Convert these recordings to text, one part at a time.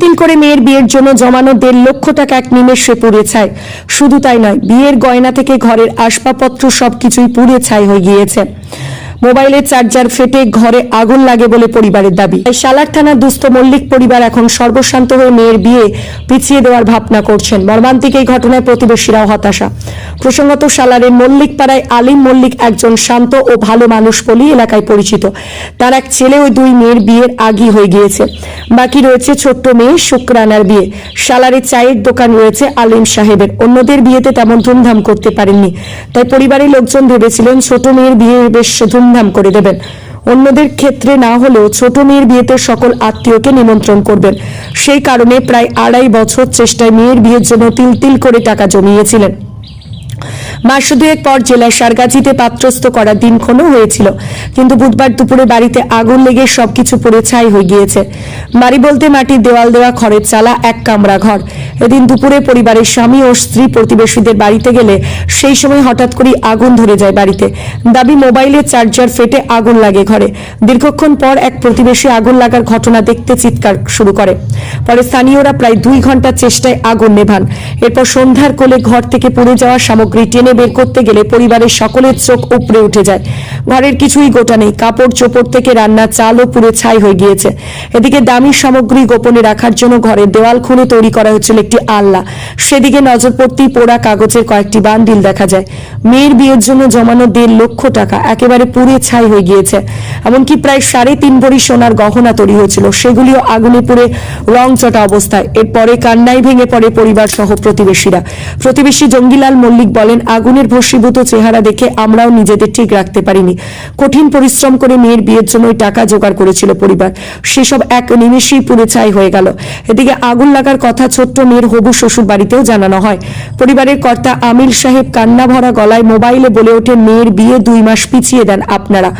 তিল করে মেয়ের বিয়ের জন্য জমানো দেড় লক্ষ টাকা এক নিমেষে পুড়ে ছাই শুধু তাই নয়, বিয়ের গয়না থেকে ঘরের আসবাবপত্র সবকিছুই পুড়ে ছাই হয়ে গিয়েছে। মোবাইলের চার্জার ফেটে ঘরে আগুন লাগে বলে পরিবারের দাবি। তাই সালার থানার দুস্থ মল্লিক পরিবার এখন সর্বশান্ত হয়ে মেয়ের বিয়ে পিছিয়ে দেওয়ার ভাবনা করছেন। মর্মান্তিক এই ঘটনায় প্রতিবেশীরাও হতাশা। প্রসঙ্গত সালারের মল্লিক পাড়ায় আলিম মল্লিক একজন শান্ত ও ভালো মানুষ বলেই এলাকায় পরিচিত। তার এক ছেলে ওই দুই মেয়ের বিয়ের আগই হয়ে গিয়েছে। বাকি রয়েছে ছোট্ট মেয়ে শুক্রানার বিয়ে। সালারে চায়ের দোকান রয়েছে আলিম সাহেবের। অন্যদের বিয়েতে তেমন ধুমধাম করতে পারেননি। তাই পরিবারের লোকজন ভেবেছিলেন ছোট মেয়ের বিয়ে বেশ ধুমধাম করে দেবেন। অন্যদের ক্ষেত্রে না হলেও ছোট মেয়ের বিয়েতে সকল আত্মীয়কে নিমন্ত্রণ করবেন। সেই কারণে প্রায় আড়াই বছর চেষ্টায় মেয়ের বিয়ের জন্য তিল তিল করে টাকা জমিয়েছিলেন। মাস দুয়েক পর জেলার সারগাছিতে পাত্রস্থ করার দিনক্ষণও হয়েছিল। কিন্তু বুধবার দুপুরে বাড়িতে আগুন লেগে সবকিছু পুড়ে ছাই হয়ে গিয়েছে। বাড়ি বলতে মাটির দেওয়াল দেওয়া খড়ের চালা, এক কামরা ঘর। এদিন দুপুরে পরিবারের স্বামী ও স্ত্রী প্রতিবেশীদের বাড়িতে গেলে সেই সময় হঠাৎ করেই আগুন ধরে যায় বাড়িতে। দাবি মোবাইলের চার্জার ফেটে আগুন লাগে ঘরে। দীর্ঘক্ষণ পর এক প্রতিবেশী আগুন লাগার ঘটনা দেখতে চিৎকার শুরু করে। পরে স্থানীয়রা প্রায় দুই ঘণ্টার চেষ্টায় আগুন নেভান। এরপর সন্ধ্যার কোলে ঘর থেকে পড়ে যাওয়া সামগ্রী টেনে বের করতে গেলে পরিবারের সকলের চোখ উপড়ে উঠে যায়। ঘরের কিছুই গোটা নেই। কাপড় চোপড় থেকে রান্না চালও পুড়ে ছাই হয়ে গিয়েছে। এদিকে দামি সামগ্রী গোপনে রাখার জন্য ঘরের দেওয়াল খুলে তৈরি করা হচ্ছিল একটি আল্লাহ সেদিকে নজর পড়তেই পোড়া কাগজের কয়েকটি বান্ডিল দেখা যায়। মেয়ের বিয়ের জন্য জমানো দেড় লক্ষ টাকা একেবারে পুড়ে ছাই হয়ে গিয়েছে। এমনকি প্রায় সাড়ে তিন ভরি সোনার গহনা তৈরি হয়েছিল। সেগুলিও আগুনে পুড়ে রং চটা অবস্থায়। এরপরে কান্নায় ভেঙে পড়ে পরিবার সহ প্রতিবেশীরা। প্রতিবেশী জঙ্গিলাল মল্লিক বলেন আগুনের ভস্মীভূত চেহারা দেখে আমরাও নিজেদের ঠিক রাখতে পারিনি। কঠিন পরিশ্রম করে মেয়ের বিয়ের জন্য টাকা জোগাড় করেছিল পরিবার। সেসব এক নিমেষেই পুড়ে ছাই হয়ে গেল। এদিকে আগুন লাগার কথা ছোট্ট মেয়ের হবু শ্বশুর বাড়িতেও জানানো হয়। পরিবারের কর্তা আমির সাহেব কান্না ভরা গলায় মোবাইলে বলে ওঠে, মেয়ের বিয়ে দুই মাস পিছিয়ে দেন আপনারা।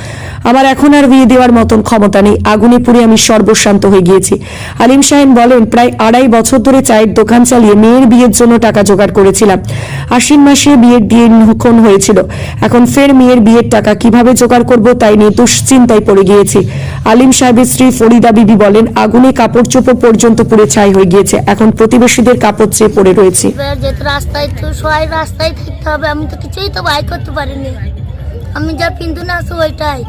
আমার এখন আর বিয়ে দেওয়ার মতন ক্ষমতা নেই। আগুনে পুড়ে আমি সর্বশান্ত হয়ে গিয়েছি। আলিম সাহেব বলেন, প্রায় আড়াই বছর ধরে চায়ের দোকান চালিয়ে মেয়ের বিয়ের জন্য টাকা জোগাড় করেছিলাম। আশ্বিন মাসে বিয়ের দিনক্ষণ হয়েছিল। এখন ফের মেয়ের বিয়ের টাকা কীভাবে জোগাড় করব তাই নিয়ে দুশ্চিন্তায় পড়ে গিয়েছি। আলিম সাহেবের স্ত্রী ফরিদা বিবি বলেন, আগুনে কাপড় চোপড় পর্যন্ত পুড়ে ছাই হয়ে গিয়েছে। এখন প্রতিবেশীদের কাপড় চেয়ে পড়ে রয়েছে। রাস্তায় তো সবাই রাস্তায় থাকতে হবে, আমি তো কিছুই তো বাই করতে পারিনি। আমি যা পিন্ধু না ওইটাই।